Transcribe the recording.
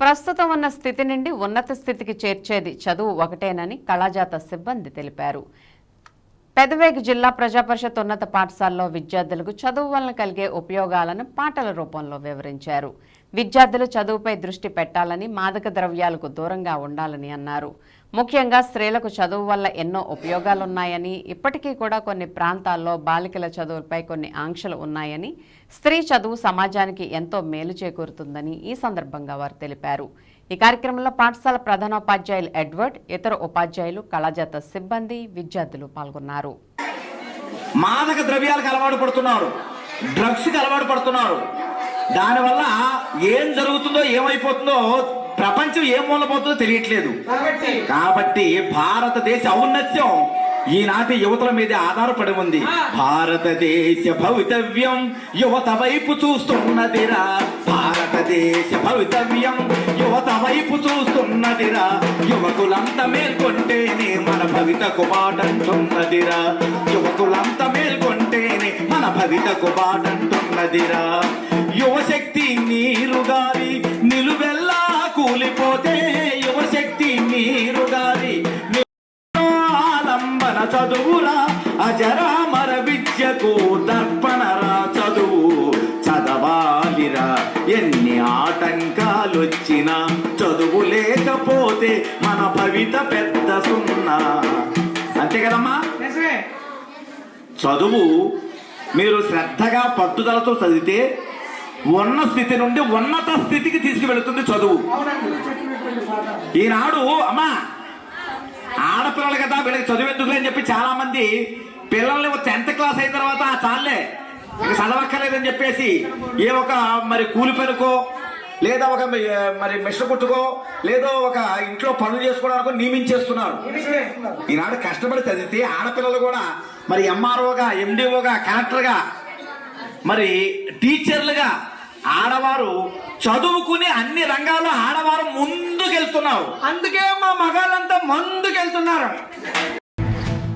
ప్రస్తుతం ఉన్న స్థితి నుండి ఉన్నత స్థితికి చేర్చేది చదువు ఒకటేనని కళాజాత సిబ్బంది తెలిపారు. పెదవేగ జిల్లా ప్రజాపరిషత్ ఉన్నత పాఠశాలలో విద్యార్థులకు చదువు వలన కలిగే ఉపయోగాలను పాటల రూపంలో వివరించారు. విద్యార్థులు చదువుపై దృష్టి పెట్టాలని మాదక ద్రవ్యాలకు దూరంగా ఉండాలని అన్నారు. ముఖ్యంగా స్త్రీలకు చదువు వల్ల ఎన్నో ఉపయోగాలున్నాయని ఇప్పటికీ కూడా కొన్ని ప్రాంతాల్లో బాలికల చదువులపై కొన్ని ఆంక్షలు ఉన్నాయని స్త్రీ చదువు సమాజానికి ఎంతో మేలు చేకూరుతుందని ఈ సందర్భంగా వారు తెలిపారు. ఈ కార్యక్రమంలో పాఠశాల ప్రధానోపాధ్యాయులు ఎడ్వర్డ్ ఇతర ఉపాధ్యాయులు కళాజాత సిబ్బంది విద్యార్థులు పాల్గొన్నారు. మాదక ద్రవ్యాలకు అలవాటు పడుతున్నారు. డ్రగ్స్కి అలవాటు పడుతున్నారు. దానివల్ల ఏం జరుగుతుందో ఏమైపోతుందో ప్రపంచం ఏం మూలపోతుందో తెలియట్లేదు. కాబట్టి భారతదేశ ఔన్నత్యం ఈనాటి యువతల మీద ఆధారపడి ఉంది. భారతదేశ భవితవ్యం యువత వైపు చూస్తున్నదిరా. భారతదేశ భవితవ్యం యువత వైపు చూస్తున్నదిరా. యువకులంతా మేల్కొంటేనే మన భవితకు బాటంటున్నదిరా. యువకులంతా మేల్కొంటేనే మన భవితకు బాటంటున్నదిరా. యువశక్తి నీరు గారి చదువురా అజరామర విద్యకు దర్పణరా చదువు. చదవాలిరా ఎన్ని ఆటంకాలొచ్చినా చదువు లేకపోతే మన భవిత పెద్ద సున్నా. అంతే కదమ్మా? చదువు మీరు శ్రద్ధగా పట్టుదలతో చదివితే ఉన్న స్థితి నుండి ఉన్నత స్థితికి తీసుకువెళుతుంది చదువు. ఈనాడు అమ్మా ఆడపిల్లలు కదా వీళ్ళకి చదువు ఎందుకులే అని చెప్పి చాలా మంది పిల్లల్ని టెన్త్ క్లాస్ అయిన తర్వాత చాలే చదవక్కర్లేదని చెప్పేసి ఏ ఒక మరి కూలి పనుకో లేదా ఒక మరి మిషన్ కుట్టుకో లేదో ఒక ఇంట్లో పనులు చేసుకోవడానికి నియమించేస్తున్నారు. ఈనాడు కష్టపడి చదివితే ఆడపిల్లలు కూడా మరి ఎంఆర్ఓగా ఎండిఓగా కలెక్టర్గా మరి టీచర్లుగా ఆడవారు చదువుకుని అన్ని రంగాల్లో ఆడవారు ముందుకెళ్తున్నారు. అందుకే మా మగాళ్ళంతా ముందుకెళ్తున్నారు.